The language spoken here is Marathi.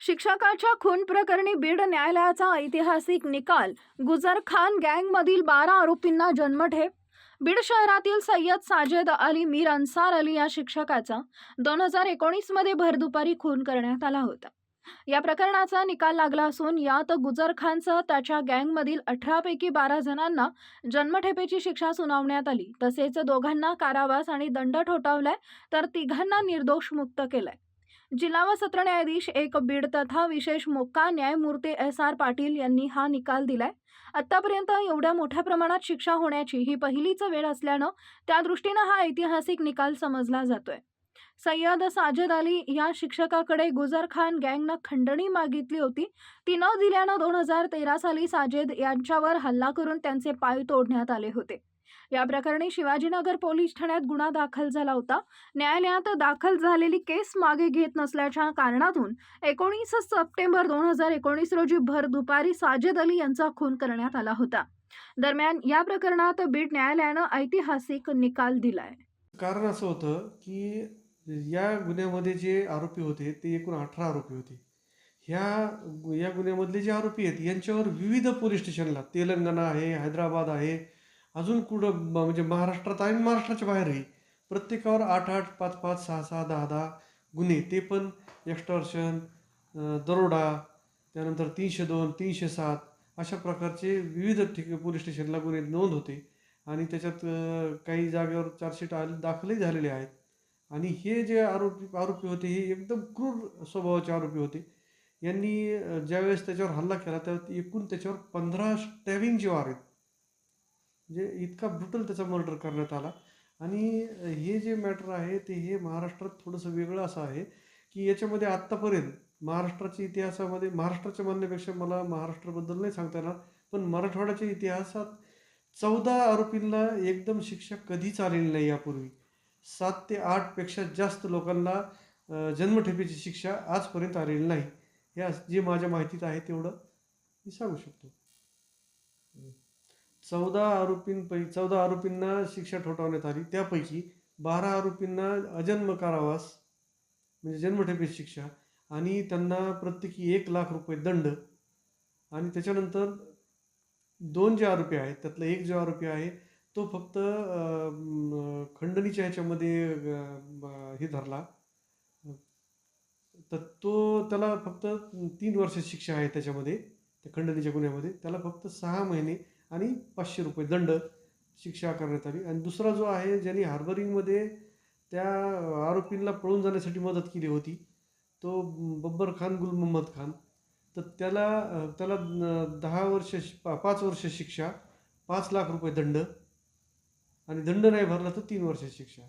शिक्षकाच्या खून प्रकरणी बीड न्यायालयाचा ऐतिहासिक निकाल. गुजर खान गँगमधील बारा आरोपींना जन्मठेप. बीड शहरातील सय्यद साजेद अली मीर अन्सार अली या शिक्षकाचा दोन हजार एकोणीसमध्ये भरदुपारी खून करण्यात आला होता. या प्रकरणाचा निकाल लागला असून यात गुजर खानसह त्याच्या गँगमधील अठरापैकी बारा जणांना जन्मठेपेची शिक्षा सुनावण्यात आली. तसेच दोघांना कारावास आणि दंड ठोठावलाय तर तिघांना निर्दोष मुक्त केलंय. जिल्हा व सत्र न्यायाधीश एक बीड तथा विशेष मोक्का न्यायमूर्ती एस आर पाटील यांनी हा निकाल दिलाय. आतापर्यंत एवढ्या मोठ्या प्रमाणात शिक्षा होण्याची ही पहिलीच वेळ असल्यानं त्या दृष्टीनं हा ऐतिहासिक निकाल समजला जातोय. सय्यद साजेद अली या शिक्षकाकडे गुजर खान गँगनं खंडणी मागितली होती. ती न दिल्यानं दोन हजार तेरा साली साजेद यांच्यावर हल्ला करून त्यांचे पाय तोडण्यात आले होते. या प्रकरणी शिवाजीनगर पोलीस ठाण्यात गुन्हा दाखल झाला होता. न्यायालयात दाखल झालेली केस मागे घेत नसल्याच्या कारणातून एकोणीस सप्टेंबर दोन हजार एकोणीस रोजी भर दुपारी साजेद अली यांचा खून करण्यात आला होता. दरम्यान या प्रकरणात बीड न्यायालयानं ऐतिहासिक निकाल दिलाय. कारण असं होतं की या गुन्ह्यामध्ये जे आरोपी होते ते एकूण अठरा आरोपी होते. ह्या या गुन्ह्यामधले जे आरोपी आहेत यांच्यावर विविध पोलीस स्टेशनला तेलंगणा आहे हैदराबाद आहे अजून कुठं म्हणजे महाराष्ट्रात आहे आणि महाराष्ट्राच्या बाहेरही प्रत्येकावर आठ आठ पाच पाच सहा सहा दहा दहा गुन्हे. ते पण एक्स्टॉर्शन दरोडा त्यानंतर तीनशे दोन तीनशे सात अशा प्रकारचे विविध ठिक पोलीस स्टेशनला गुन्हे नोंद होते. आणि त्याच्यात काही जागेवर चार्जशीट आले दाखलही झालेले आहेत. आणि हे जे आरोपी आरोपी होते हे एकदम क्रूर स्वभावाचे आरोपी होते. यांनी ज्यावेळेस त्याच्यावर हल्ला केला त्यावेळेस एकूण त्याच्यावर पंधरा स्टॅबिंग वार आहेत. म्हणजे इतका ब्रुटल त्याचा मर्डर करण्यात आला. आणि हे जे मॅटर आहे ते हे महाराष्ट्रात थोडंसं वेगळं असं आहे की याच्यामध्ये आत्तापर्यंत महाराष्ट्राच्या इतिहासामध्ये महाराष्ट्राच्या म्हणण्यापेक्षा मला महाराष्ट्राबद्दल नाही सांगता येणार पण मराठवाड्याच्या इतिहासात चौदा आरोपींना एकदम शिक्षा कधीच आलेली नाही यापूर्वी. सात ते आठपेक्षा जास्त लोकांना जन्मठेपेची शिक्षा आजपर्यंत आलेली नाही. या जे माझ्या माहितीत आहे तेवढं मी सांगू शकतो. चौदा आरोपींपैकी चौदा आरोपींना शिक्षा ठोठावण्यात आली. त्यापैकी बारा आरोपींना अजन्म कारावास म्हणजे जन्मठेपेची शिक्षा आणि त्यांना प्रत्येकी एक लाख रुपये दंड आणि त्याच्यानंतर दोन जे आरोपी आहेत त्यातला एक जो आरोपी आहे तो फक्त खंडणीच्या ह्याच्यामध्ये हे धरला. तर तो त्याला फक्त तीन वर्ष शिक्षा आहे त्याच्यामध्ये त्या खंडणीच्या गुन्ह्यामध्ये. त्याला फक्त सहा महिने आणि पाचशे रुपये दंड शिक्षा करण्यात आली. आणि दुसरा जो आहे ज्यांनी हार्बरिंगमध्ये त्या आरोपींना पळून जाण्यासाठी मदत केली होती तो बब्बर खान गुल मोहम्मद खान. तर त्याला त्याला दहा वर्ष पा- पाच वर्ष शिक्षा पाच लाख रुपये दंड आणि दंड नाही भरला तर तीन वर्ष शिक्षा.